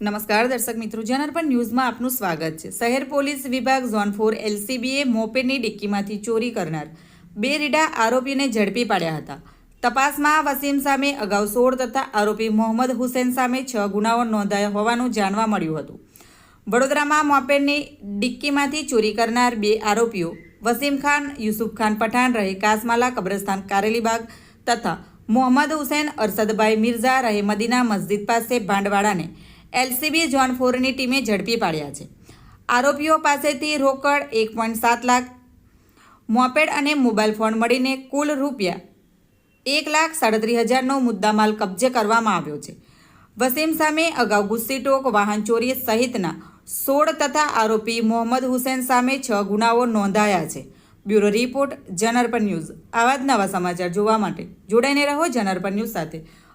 નમસ્કાર દર્શક મિત્રો, જનાર્પણ ન્યૂઝમાં આપનું સ્વાગત છે. શહેર પોલીસ વિભાગ ઝોન ફોર એલસીબીએ મોપેડની ડિક્કીમાંથી ચોરી કરનાર બે રીડા આરોપીને ઝડપી પાડ્યા હતા. તપાસમાં વસીમ સામે અગાઉ સોળ તથા આરોપી મોહમ્મદ હુસેન સામે છ ગુનાઓ નોંધાયા હોવાનું જાણવા મળ્યું હતું. વડોદરામાં મોપેડની ડિક્કીમાંથી ચોરી કરનાર બે આરોપીઓ વસીમ ખાન, યુસુફ ખાન પઠાણ રહે કાસમાલા કબ્રસ્તાન કારેલીબાગ તથા મોહમ્મદ હુસેન અરસદભાઈ મિર્ઝા રહે મદીના મસ્જિદ પાસે ભાંડવાડાને એલસીબી ઝોન ફોરની ટીમે ઝડપી પાડ્યા છે. આરોપીઓ પાસેથી રોકડ એક પોઈન્ટ સાત લાખ, મોપેડ અને મોબાઈલ ફોન મળીને કુલ રૂપિયા એક લાખ સાડત્રીસ હજારનો મુદ્દામાલ કબજે કરવામાં આવ્યો છે. વસીમ સામે અગાઉ ગુસ્સીટોક વાહન ચોરી સહિતના સોળ તથા આરોપી મોહમ્મદ હુસેન સામે છ ગુનાઓ નોંધાયા છે. બ્યુરો રિપોર્ટ જનરપન ન્યૂઝ. આવા જ નવા સમાચાર જોવા માટે જોડાઈને રહો જનરપન ન્યૂઝ સાથે.